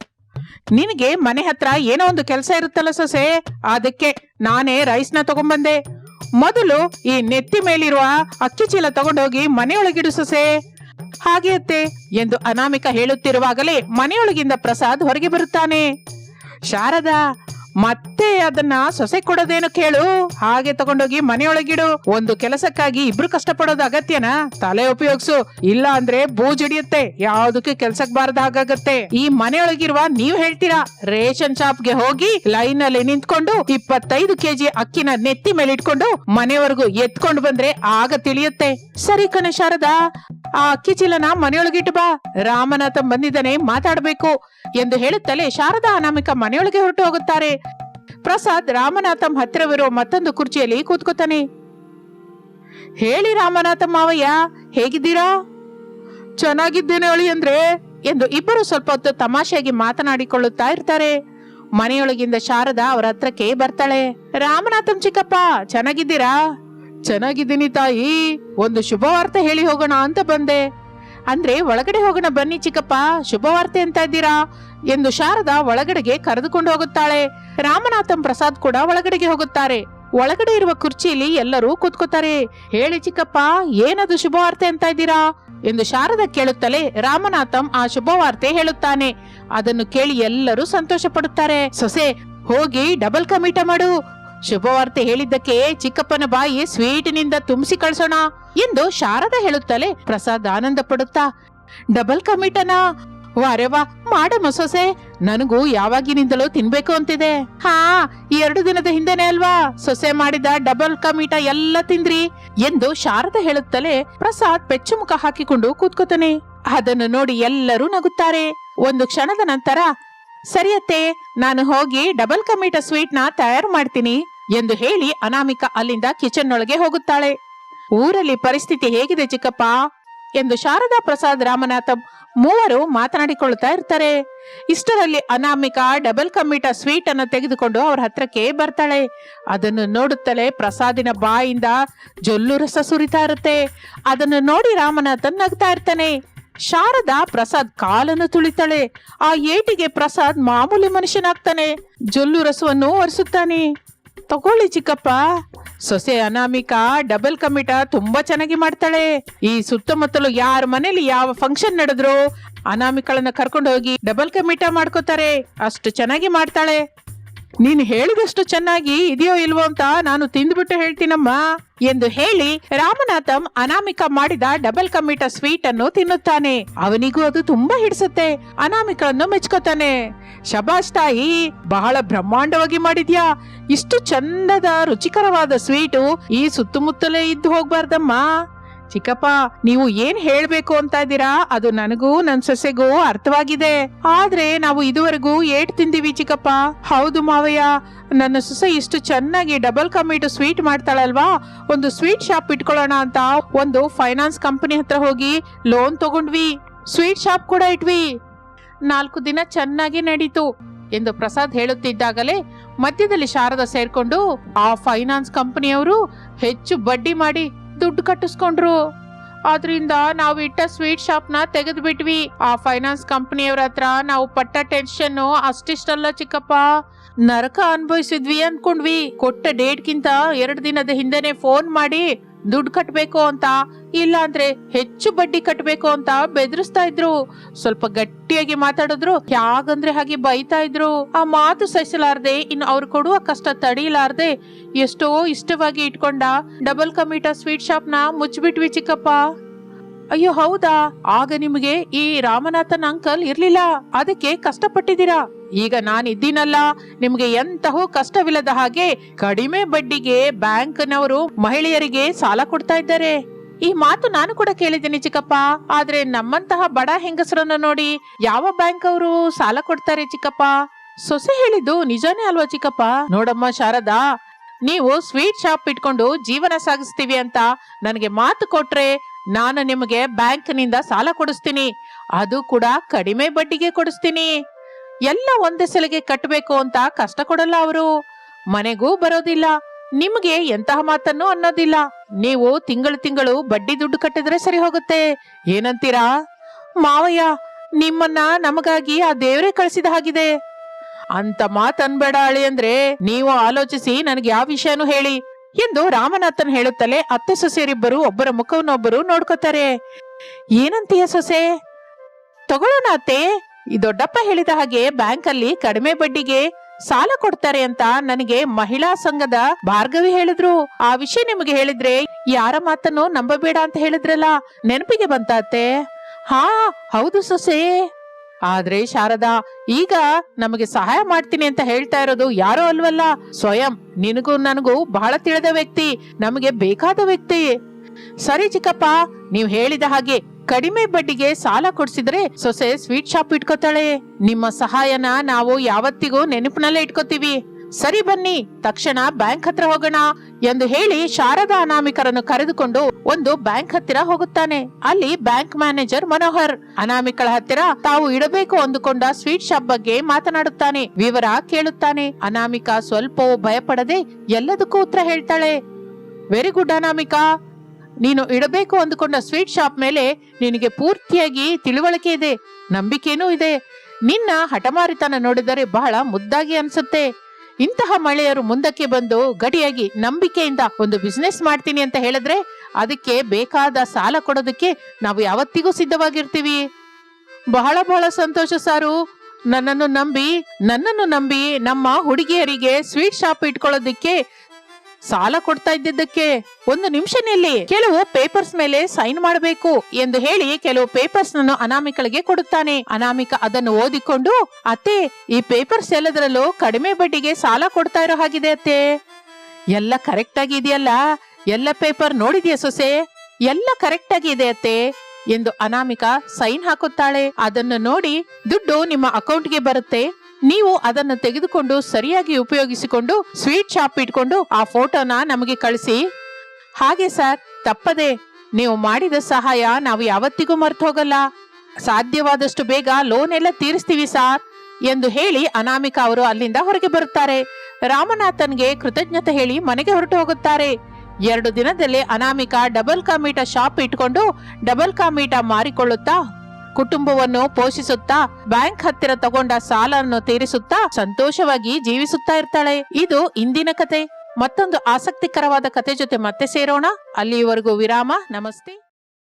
ನಿನಗೆ ಮನೆ ಹತ್ರ ಏನೋ ಒಂದು ಕೆಲಸ ಇರುತ್ತಲ್ಲ ಸೊಸೆ. ಅದಕ್ಕೆ ನಾನೇ ರೈಸ್ನ ತಗೊಂಬಂದೆ ಮೊದಲು ಈ ನೆತ್ತಿ ಮೇಲಿರುವ ಅಕ್ಕಿ ಚೀಲ ತಗೊಂಡೋಗಿ ಮನೆಯೊಳಗಿಡು ಸೊಸೆ. ಹಾಗೆ ಅತ್ತೆ, ಎಂದು ಅನಾಮಿಕ ಹೇಳುತ್ತಿರುವಾಗಲೇ ಮನೆಯೊಳಗಿಂದ ಪ್ರಸಾದ್ ಹೊರಗೆ ಬರುತ್ತಾನೆ. ಶಾರದಾ ಮತ್ತೆ ಅದನ್ನ ಸೊಸೆ ಕೊಡೋದೇನು ಕೇಳು? ಹಾಗೆ ತಗೊಂಡೋಗಿ ಮನೆಯೊಳಗಿಡು. ಒಂದು ಕೆಲಸಕ್ಕಾಗಿ ಇಬ್ರು ಕಷ್ಟಪಡೋದು ಅಗತ್ಯನ? ತಲೆ ಉಪಯೋಗಿಸು. ಇಲ್ಲ ಅಂದ್ರೆ ಬೂಜಿಡಿಯುತ್ತೆ ಯಾವ್ದಕ್ಕೆ ಕೆಲ್ಸಕ್ ಬಾರದ ಹಾಗಾಗತ್ತೆ. ಈ ಮನೆಯೊಳಗಿರುವ ನೀವ್ ಹೇಳ್ತೀರಾ? ರೇಷನ್ ಶಾಪ್ಗೆ ಹೋಗಿ ಲೈನ್ ಅಲ್ಲಿ ನಿಂತ್ಕೊಂಡು ಇಪ್ಪತ್ತೈದು ಕೆಜಿ ಅಕ್ಕಿನ ನೆತ್ತಿ ಮೇಲೆ ಇಟ್ಕೊಂಡು ಮನೆಯವರೆಗೂ ಎತ್ಕೊಂಡು ಬಂದ್ರೆ ಆಗ ತಿಳಿಯುತ್ತೆ. ಸರಿ ಕಣ ಶಾರದಾ. ಆ ಅಕ್ಕಿ ಚೀಲನ ಮನೆಯೊಳಗಿಟ್ಟು ಬಾ. ರಾಮನಾಥ ಬಂದಿದ್ದಾನೆ ಮಾತಾಡ್ಬೇಕು. ಎಂದು ಹೇಳುತ್ತಲೇ ಶಾರದಾ ಅನಾಮಿಕ ಮನೆಯೊಳಗೆ ಹೊರಟು ಹೋಗುತ್ತಾರೆ. ಪ್ರಸಾದ್ ರಾಮನಾಥಂ ಹತ್ತಿರವಿರೋ ಮತ್ತೊಂದು ಕುರ್ಚಿಯಲ್ಲಿ ಕೂತ್ಕೋತಾನೆ. ಹೇಳಿ ರಾಮನಾಥ ಮಾವಯ್ಯ, ಹೇಗಿದ್ದೀರಾ? ಚೆನ್ನಾಗಿದ್ದೇನೆ ಅಳಿ ಅಂದ್ರೆ, ಎಂದು ಇಬ್ಬರು ಸ್ವಲ್ಪ ಹೊತ್ತು ತಮಾಷೆಯಾಗಿ ಮಾತನಾಡಿಕೊಳ್ಳುತ್ತಾ ಇರ್ತಾರೆ. ಮನೆಯೊಳಗಿಂದ ಶಾರದಾ ಅವರ ಹತ್ರಕ್ಕೆ ಬರ್ತಾಳೆ. ರಾಮನಾಥಂ ಚಿಕ್ಕಪ್ಪ, ಚೆನ್ನಾಗಿದ್ದೀರಾ? ಚೆನ್ನಾಗಿದ್ದೀನಿ ತಾಯಿ, ಒಂದು ಶುಭವಾರ್ತೆ ಹೇಳಿ ಹೋಗೋಣ ಅಂತ ಬಂದೆ. ಅಂದ್ರೆ ಒಳಗಡೆ ಹೋಗೋಣ ಬನ್ನಿ ಚಿಕ್ಕಪ್ಪ ಶುಭವಾರ್ತೆ ಅಂತ ಇದ್ದೀರಾ? ಎಂದು ಶಾರದಾ ಒಳಗಡೆಗೆ ಕರೆದುಕೊಂಡು ಹೋಗುತ್ತಾಳೆ. ರಾಮನಾಥಂ ಪ್ರಸಾದ್ ಕೂಡ ಒಳಗಡೆಗೆ ಹೋಗುತ್ತಾರೆ. ಒಳಗಡೆ ಇರುವ ಕುರ್ಚಿಯಲ್ಲಿ ಎಲ್ಲರೂ ಕೂತ್ಕೋತಾರೆ. ಹೇಳಿ ಚಿಕ್ಕಪ್ಪ, ಏನದು ಶುಭವಾರ್ತೆ ಅಂತ ಇದ್ದೀರಾ? ಎಂದು ಶಾರದ ಕೇಳುತ್ತಲೇ ರಾಮನಾಥಂ ಆ ಶುಭವಾರ್ತೆ ಹೇಳುತ್ತಾನೆ. ಅದನ್ನು ಕೇಳಿ ಎಲ್ಲರೂ ಸಂತೋಷ ಪಡುತ್ತಾರೆ ಸೊಸೆ, ಹೋಗಿ ಡಬಲ್ ಕಮಿಟ ಮಾಡು. ಶುಭವಾರ್ತೆ ಹೇಳಿದ್ದಕ್ಕೆ ಚಿಕ್ಕಪ್ಪನ ಬಾಯಿ ಸ್ವೀಟಿನಿಂದ ತುಂಬಿಸಿ ಕಳ್ಸೋಣ ಎಂದು ಶಾರದ ಹೇಳುತ್ತಲೇ ಪ್ರಸಾದ್ ಆನಂದ ಪಡುತ್ತಾ, ಡಬಲ್ ಕಮಿಟನಾ? ವಾರೆವಾ ಮಾಡಮ್ಮ ಸೊಸೆ, ನನಗೂ ಯಾವಾಗಿನಿಂದಲೂ ತಿನ್ಬೇಕು ಅಂತಿದೆ. ಹಾ, ಎರಡು ದಿನದ ಹಿಂದೆನೆ ಅಲ್ವಾ? ಸೊಸೆ ಮಾಡಿದ ಡಬಲ್ ಕಮೀಟ ಎಲ್ಲ ತಿಂದ್ರಿ? ಎಂದು ಶಾರದ ಹೇಳುತ್ತಲೇ ಪ್ರಸಾದ್ ಪೆಚ್ಚುಮುಖ ಹಾಕಿಕೊಂಡು ಕೂತ್ಕೋತಾನೆ. ಅದನ್ನು ನೋಡಿ ಎಲ್ಲರೂ ನಗುತ್ತಾರೆ. ಒಂದು ಕ್ಷಣದ ನಂತರ ಸರಿಯತ್ತೆ, ನಾನು ಹೋಗಿ ಡಬಲ್ ಕಮೀಟ ಸ್ವೀಟ್ನ ತಯಾರು ಮಾಡ್ತೀನಿ ಎಂದು ಹೇಳಿ ಅನಾಮಿಕ ಅಲ್ಲಿಂದ ಕಿಚನ್ ಒಳಗೆ ಹೋಗುತ್ತಾಳೆ. ಊರಲ್ಲಿ ಪರಿಸ್ಥಿತಿ ಹೇಗಿದೆ ಚಿಕ್ಕಪ್ಪ? ಎಂದು ಶಾರದಾ ಪ್ರಸಾದ್ ರಾಮನಾಥ ಮೂವರು ಮಾತನಾಡಿಕೊಳ್ಳುತ್ತಾ ಇರ್ತಾರೆ. ಇಷ್ಟರಲ್ಲಿ ಅನಾಮಿಕ ಡಬಲ್ ಕಮ್ಮಿಟ ಸ್ವೀಟ್ ಅನ್ನು ತೆಗೆದುಕೊಂಡು ಅವರ ಹತ್ರಕ್ಕೆ ಬರ್ತಾಳೆ. ಅದನ್ನು ನೋಡುತ್ತಲೇ ಪ್ರಸಾದಿನ ಬಾಯಿಂದ ಜೊಲ್ಲು ರಸ ಸುರಿತಾ ಇರುತ್ತೆ. ಅದನ್ನು ನೋಡಿ ರಾಮನಾಥನ್ ನಗ್ತಾ ಇರ್ತಾನೆ. ಶಾರದಾ ಪ್ರಸಾದ್ ಕಾಲನ್ನು ತುಳಿತಾಳೆ. ಆ ಏಟಿಗೆ ಪ್ರಸಾದ್ ಮಾಮೂಲಿ ಮನುಷ್ಯನಾಗ್ತಾನೆ. ಜೊಲ್ಲು ರಸವನ್ನು ಒರೆಸುತ್ತಾನೆ. ತಗೊಳ್ಳಿ ಚಿಕ್ಕಪ್ಪ. ಸೊಸೆ ಅನಾಮಿಕಾ ಡಬಲ್ ಕಮಿಟ ತುಂಬಾ ಚೆನ್ನಾಗಿ ಮಾಡ್ತಾಳೆ. ಈ ಸುತ್ತಮುತ್ತಲು ಯಾರ ಮನೇಲಿ ಯಾವ ಫಂಕ್ಷನ್ ನಡೆದ್ರು ಅನಾಮಿಕಳನ್ನ ಕರ್ಕೊಂಡು ಹೋಗಿ ಡಬಲ್ ಕಮಿಟ ಮಾಡ್ಕೋತಾರೆ. ಅಷ್ಟು ಚೆನ್ನಾಗಿ ಮಾಡ್ತಾಳೆ. ನೀನು ಹೇಳಿದಷ್ಟು ಚೆನ್ನಾಗಿ ಇದೆಯೋ ಇಲ್ವೋ ಅಂತ ನಾನು ತಿಂದ್ಬಿಟ್ಟು ಹೇಳ್ತೀನಮ್ಮ ಎಂದು ಹೇಳಿ ರಾಮನಾಥಂ ಅನಾಮಿಕ ಮಾಡಿದ ಡಬಲ್ ಕಮಿಟ ಸ್ವೀಟ್ ಅನ್ನು ತಿನ್ನುತ್ತಾನೆ. ಅವನಿಗೂ ಅದು ತುಂಬಾ ಹಿಡಿಸುತ್ತೆ. ಅನಾಮಿಕಳನ್ನು ಮೆಚ್ಕೋತಾನೆ. ಶಬಾಷ್ ತಾಯಿ, ಬಹಳ ಬ್ರಹ್ಮಾಂಡವಾಗಿ ಮಾಡಿದ್ಯಾ? ಇಷ್ಟು ಚಂದದ, ರುಚಿಕರವಾದ ಸ್ವೀಟು ಈ ಸುತ್ತಮುತ್ತಲೇ ಇದ್ದು ಹೋಗ್ಬಾರ್ದಮ್ಮ. ಚಿಕ್ಕಪ್ಪ, ನೀವು ಏನ್ ಹೇಳ್ಬೇಕು ಅಂತ ಇದ್ದೀರಾ? ಅದು ನನಗೂ, ನನ್ ಸೊಸೆಗೂ ಅರ್ಥವಾಗಿದೆ. ಆದ್ರೆ ನಾವು ಇದುವರೆಗೂ ಏಟ್ ತಿಂದಿವಿ ಚಿಕ್ಕಪ್ಪ. ಹೌದು ಮಾವಯ್ಯ, ನನ್ನ ಸೊಸೆ ಇಷ್ಟು ಚೆನ್ನಾಗಿ ಡಬಲ್ ಕಮಿಟ್ ಸ್ವೀಟ್ ಮಾಡ್ತಾಳಲ್ವಾ? ಒಂದು ಸ್ವೀಟ್ ಶಾಪ್ ಇಟ್ಕೊಳ್ಳೋಣ ಅಂತ ಒಂದು ಫೈನಾನ್ಸ್ ಕಂಪನಿ ಹತ್ರ ಹೋಗಿ ಲೋನ್ ತಗೊಂಡ್ವಿ. ಸ್ವೀಟ್ ಶಾಪ್ ಕೂಡ ಇಟ್ವಿ. ನಾಲ್ಕು ದಿನ ಚೆನ್ನಾಗಿ ನಡೀತು ಎಂದು ಪ್ರಸಾದ್ ಹೇಳುತ್ತಿದ್ದಾಗಲೇ ಮಧ್ಯದಲ್ಲಿ ಶಾರದಾ ಸೇರ್ಕೊಂಡು ಆ ಫೈನಾನ್ಸ್ ಕಂಪನಿಯವರು ಹೆಚ್ಚು ಬಡ್ಡಿ ಮಾಡಿ ದುಡ್ಡು ಕಟ್ಟಿಸ್ಕೊಂಡ್ರು. ಆದ್ರಿಂದ ನಾವು ಇಟ್ಟ ಸ್ವೀಟ್ ಶಾಪ್ನ ತೆಗೆದು ಬಿಟ್ವಿ ಆ ಫೈನಾನ್ಸ್ ಕಂಪನಿಯವ್ರ ಹತ್ರ ನಾವು ಪಟ್ಟ ಟೆನ್ಷನ್ ಅಷ್ಟಿಷ್ಟಲ್ಲ ಚಿಕ್ಕಪ್ಪ. ನರಕ ಅನ್ಭವಿಸಿದ್ವಿ ಅನ್ಕೊಂಡ್ವಿ. ಕೊಟ್ಟ ಡೇಟ್ಗಿಂತ ಎರಡು ದಿನದ ಹಿಂದೆನೆ ಫೋನ್ ಮಾಡಿ ದುಡ್ಡು ಕಟ್ಟಬೇಕು ಅಂತ ಇಲ್ಲ ಅಂದ್ರೆ ಹೆಚ್ಚು ಬಡ್ಡಿ ಕಟ್ಟಬೇಕು ಅಂತ ಬೆದರಿಸ್ತಾ ಇದ್ರು. ಸ್ವಲ್ಪ ಗಟ್ಟಿಯಾಗಿ ಮಾತಾಡಿದ್ರು ಯಾಗಂದ್ರೆ ಹಾಗೆ ಬೈತಾ ಇದ್ರು. ಆ ಮಾತು ಸಹಿಸಲಾರ್ದೆ, ಇನ್ನು ಅವ್ರು ಕೊಡುವ ಕಷ್ಟ ತಡೀಲಾರ್ದೆ, ಎಷ್ಟೋ ಇಷ್ಟವಾಗಿ ಇಟ್ಕೊಂಡ ಡಬಲ್ ಕಮಿಟಾ ಸ್ವೀಟ್ ಶಾಪ್ನ ಮುಚ್ಚಿಬಿಟ್ವಿ ಚಿಕ್ಕಪ್ಪ. ಅಯ್ಯೋ, ಹೌದಾ? ಆಗ ನಿಮಗೆ ಈ ರಾಮನಾಥನ್ ಅಂಕಲ್ ಇರ್ಲಿಲ್ಲ. ಅದಕ್ಕೆ ಕಷ್ಟಪಟ್ಟಿದ್ದೀರಾ? ಈಗ ನಾನಿದ್ದೀನಲ್ಲ ನಿಮ್ಗೆ ಎಂತಹೂ ಕಷ್ಟವಿಲ್ಲದ ಹಾಗೆ ಕಡಿಮೆ ಬಡ್ಡಿಗೆ ಬ್ಯಾಂಕ್ನವರು ಮಹಿಳೆಯರಿಗೆ ಸಾಲ ಕೊಡ್ತಾ ಇದ್ದಾರೆ. ಈ ಮಾತು ನಾನು ಕೂಡ ಕೇಳಿದ್ದೀನಿ ಚಿಕ್ಕಪ್ಪ. ಆದ್ರೆ ನಮ್ಮಂತಹ ಬಡ ಹೆಂಗಸರನ್ನ ನೋಡಿ ಯಾವ ಬ್ಯಾಂಕ್ ಅವರು ಸಾಲ ಕೊಡ್ತಾರೆ ಚಿಕ್ಕಪ್ಪ? ಸೊಸೆ ಹೇಳಿದ್ದು ನಿಜಾನೇ ಅಲ್ವಾ ಚಿಕ್ಕಪ್ಪ? ನೋಡಮ್ಮ ಶಾರದಾ, ನೀವು ಸ್ವೀಟ್ ಶಾಪ್ ಇಟ್ಕೊಂಡು ಜೀವನ ಸಾಗಿಸ್ತೀವಿ ಅಂತ ನನಗೆ ಮಾತು ಕೊಟ್ರೆ ನಾನು ನಿಮಗೆ ಬ್ಯಾಂಕ್ನಿಂದ ಸಾಲ ಕೊಡಿಸ್ತೀನಿ. ಅದು ಕೂಡ ಕಡಿಮೆ ಬಡ್ಡಿಗೆ ಕೊಡಿಸ್ತೀನಿ. ಎಲ್ಲ ಒಂದೇ ಸಲಿಗೆ ಕಟ್ಟಬೇಕು ಅಂತ ಕಷ್ಟ ಕೊಡಲ್ಲ ಅವರು. ಮನೆಗೂ ಬರೋದಿಲ್ಲ. ನಿಮಗೆ ಎಂತಹ ಮಾತನ್ನು ಅನ್ನೋದಿಲ್ಲ. ನೀವು ತಿಂಗಳು ತಿಂಗಳು ಬಡ್ಡಿ ದುಡ್ಡು ಕಟ್ಟಿದ್ರೆ ಸರಿ ಹೋಗುತ್ತೆ. ಏನಂತೀರಾ? ಮಾವಯ್ಯ, ನಿಮ್ಮನ್ನ ನಮಗಾಗಿ ಆ ದೇವರೇ ಕಳಿಸಿದ ಹಾಗಿದೆ. ಅಂತ ಮಾತನ್ಬೇಡ ಅಳಿ ಅಂದ್ರೆ ನೀವು ಆಲೋಚಿಸಿ ನನಗೆ ಯಾವ ವಿಷಯನೂ ಹೇಳಿ. ಎಂದು ರಾಮನಾಥನ್ ಹೇಳುತ್ತಲೇ ಅತ್ತೆ ಸೊಸೆಯರಿಬ್ಬರು ಒಬ್ಬರ ಮುಖವನ್ನೊಬ್ಬರು ನೋಡ್ಕೋತಾರೆ. ಏನಂತೀಯ ಸೊಸೆ? ತಗೊಳ್ಳೋಣ ಅತ್ತೆ ಈ ದೊಡ್ಡಪ್ಪ ಹೇಳಿದ ಹಾಗೆ ಬ್ಯಾಂಕ್ ಅಲ್ಲಿ ಕಡಿಮೆ ಬಡ್ಡಿಗೆ ಸಾಲ ಕೊಡ್ತಾರೆ ಅಂತ ನನಗೆ ಮಹಿಳಾ ಸಂಘದ ಭಾರ್ಗವಿ ಹೇಳಿದ್ರು. ಆ ವಿಷಯ ನಿಮಗೆ ಹೇಳಿದ್ರೆ ಯಾರ ಮಾತನ್ನು ನಂಬಬೇಡ ಅಂತ ಹೇಳಿದ್ರಲ್ಲ, ನೆನಪಿಗೆ ಬಂತ ಅತ್ತೆ ಹಾ, ಹೌದು ಸೊಸೆ. ಆದ್ರೆ ಶಾರದಾ, ಈಗ ನಮಗೆ ಸಹಾಯ ಮಾಡ್ತೀನಿ ಅಂತ ಹೇಳ್ತಾ ಇರೋದು ಯಾರೋ ಅಲ್ವಲ್ಲ? ಸ್ವಯಂ. ನಿನಗೂ ನನಗೂ ಬಹಳ ತಿಳಿದ ವ್ಯಕ್ತಿ. ನಮಗೆ ಬೇಕಾದ ವ್ಯಕ್ತಿ. ಸರಿ ಚಿಕ್ಕಪ್ಪ, ನೀವು ಹೇಳಿದ ಹಾಗೆ ಕಡಿಮೆ ಬಡ್ಡಿಗೆ ಸಾಲ ಕೊಡ್ಸಿದ್ರೆ ಸೊಸೆ ಸ್ವೀಟ್ ಶಾಪ್ ಇಟ್ಕೋತಾಳೆ. ನಿಮ್ಮ ಸಹಾಯನ ನಾವು ಯಾವತ್ತಿಗೂ ನೆನಪಿನಲ್ಲೇ ಇಟ್ಕೋತೀವಿ. ಸರಿ ಬನ್ನಿ, ತಕ್ಷಣ ಬ್ಯಾಂಕ್ ಹತ್ರ ಹೋಗೋಣ ಎಂದು ಹೇಳಿ ಶಾರದಾ ಅನಾಮಿಕರನ್ನು ಕರೆದುಕೊಂಡು ಒಂದು ಬ್ಯಾಂಕ್ ಹತ್ತಿರ ಹೋಗುತ್ತಾನೆ. ಅಲ್ಲಿ ಬ್ಯಾಂಕ್ ಮ್ಯಾನೇಜರ್ ಮನೋಹರ್. ಅನಾಮಿಕಳ ಹತ್ತಿರ ತಾವು ಇಡಬೇಕು ಅಂದುಕೊಂಡ ಸ್ವೀಟ್ ಶಾಪ್ ಬಗ್ಗೆ ಮಾತನಾಡುತ್ತಾನೆ. ವಿವರ ಕೇಳುತ್ತಾನೆ. ಅನಾಮಿಕಾ ಸ್ವಲ್ಪವೂ ಭಯಪಡದೆ ಎಲ್ಲದಕ್ಕೂ ಉತ್ತರ ಹೇಳ್ತಾಳೆ. Very good Anamika. ನೀನು ಇಡಬೇಕು ಅಂದುಕೊಂಡ ಸ್ವೀಟ್ ಶಾಪ್ ಮೇಲೆ ನಿನಗೆ ಪೂರ್ತಿಯಾಗಿ ತಿಳುವಳಿಕೆ ಇದೆ. ನಂಬಿಕೆನೂ ಇದೆ. ನಿನ್ನ ಹಠಮಾರಿತನ ನೋಡಿದರೆ ಬಹಳ ಮುದ್ದಾಗಿ ಅನ್ಸುತ್ತೆ. ಇಂತಹ ಮಳೆಯರು ಮುಂದಕ್ಕೆ ಬಂದು ಗಡಿಯಾಗಿ ನಂಬಿಕೆಯಿಂದ ಒಂದು ಬಿಸ್ನೆಸ್ ಮಾಡ್ತೀನಿ ಅಂತ ಹೇಳಿದ್ರೆ ಅದಕ್ಕೆ ಬೇಕಾದ ಸಾಲ ಕೊಡೋದಕ್ಕೆ ನಾವು ಯಾವತ್ತಿಗೂ ಸಿದ್ಧವಾಗಿರ್ತೀವಿ. ಬಹಳ ಬಹಳ ಸಂತೋಷ ಸಾರು. ನನ್ನನ್ನು ನಂಬಿ ನನ್ನನ್ನು ನಂಬಿ ನಮ್ಮ ಹುಡುಗಿಯರಿಗೆ ಸ್ವೀಟ್ ಶಾಪ್ ಇಟ್ಕೊಳ್ಳೋದಕ್ಕೆ ಸಾಲ ಕೊಡ್ತಾ ಇದ್ದಿದ್ದಕ್ಕೆ ಒಂದು ನಿಮಿಷ ನಿಲ್ಲಿ. ಕೆಲವು ಪೇಪರ್ಸ್ ಮೇಲೆ ಸೈನ್ ಮಾಡಬೇಕು ಎಂದು ಹೇಳಿ ಕೆಲವು ಪೇಪರ್ಸ್ ನನ್ನು ಅನಾಮಿಕಳಿಗೆ ಕೊಡುತ್ತಾನೆ. ಅನಾಮಿಕ ಅದನ್ನು ಓದಿಕೊಂಡು, ಅತ್ತೆ, ಈ ಪೇಪರ್ಸ್ ಎಲ್ಲದರಲ್ಲೂ ಕಡಿಮೆ ಬಡ್ಡಿಗೆ ಸಾಲ ಕೊಡ್ತಾ ಇರೋ ಹಾಗಿದೆ ಅತ್ತೆ. ಎಲ್ಲ ಕರೆಕ್ಟ್ ಆಗಿ ಇದೆಯಲ್ಲ? ಎಲ್ಲ ಪೇಪರ್ ನೋಡಿದ್ಯಾ ಸೊಸೆ? ಎಲ್ಲ ಕರೆಕ್ಟ್ ಆಗಿ ಇದೆ ಅತ್ತೆ, ಎಂದು ಅನಾಮಿಕ ಸೈನ್ ಹಾಕುತ್ತಾಳೆ. ಅದನ್ನು ನೋಡಿ ದುಡ್ಡು ನಿಮ್ಮ ಅಕೌಂಟ್ಗೆ ಬರುತ್ತೆ. ನೀವು ಅದನ್ನು ತೆಗೆದುಕೊಂಡು ಸರಿಯಾಗಿ ಉಪಯೋಗಿಸಿಕೊಂಡು ಸ್ವೀಟ್ ಶಾಪ್ ಇಟ್ಕೊಂಡು ಆ ಫೋಟೋನ ನಮಗೆ ಕಳಿಸಿ. ಹಾಗೆ ಸರ್, ತಪ್ಪದೆ ನೀವು ಮಾಡಿದ ಸಹಾಯ ನಾವು ಯಾವತ್ತಿಗೂ ಮರ್ತು ಹೋಗಲ್ಲ ಸಾಧ್ಯವಾದಷ್ಟು ಬೇಗ ಲೋನ್ ಎಲ್ಲ ತೀರಿಸ್ತೀವಿ ಸಾರ್, ಎಂದು ಹೇಳಿ ಅನಾಮಿಕಾ ಅವರು ಅಲ್ಲಿಂದ ಹೊರಗೆ ಬರುತ್ತಾರೆ. ರಾಮನಾಥನ್ಗೆ ಕೃತಜ್ಞತೆ ಹೇಳಿ ಮನೆಗೆ ಹೊರಟು ಹೋಗುತ್ತಾರೆ. ಎರಡು ದಿನದಲ್ಲಿ ಅನಾಮಿಕಾ ಡಬಲ್ ಕಾಮೀಟ ಶಾಪ್ ಇಟ್ಕೊಂಡು ಡಬಲ್ ಕಾಮೀಟ ಮಾರಿಕೊಳ್ಳುತ್ತಾ ಕುಟುಂಬವನ್ನು ಪೋಷಿಸುತ್ತಾ, ಬ್ಯಾಂಕ್ ಹತ್ತಿರ ತಗೊಂಡ ಸಾಲವನ್ನು ತೀರಿಸುತ್ತಾ ಸಂತೋಷವಾಗಿ ಜೀವಿಸುತ್ತಾ ಇರ್ತಾಳೆ. ಇದು ಇಂದಿನ ಕತೆ. ಮತ್ತೊಂದು ಆಸಕ್ತಿಕರವಾದ ಕತೆ ಜೊತೆ ಮತ್ತೆ ಸೇರೋಣ. ಅಲ್ಲಿಯವರೆಗೂ ವಿರಾಮ. ನಮಸ್ತೆ.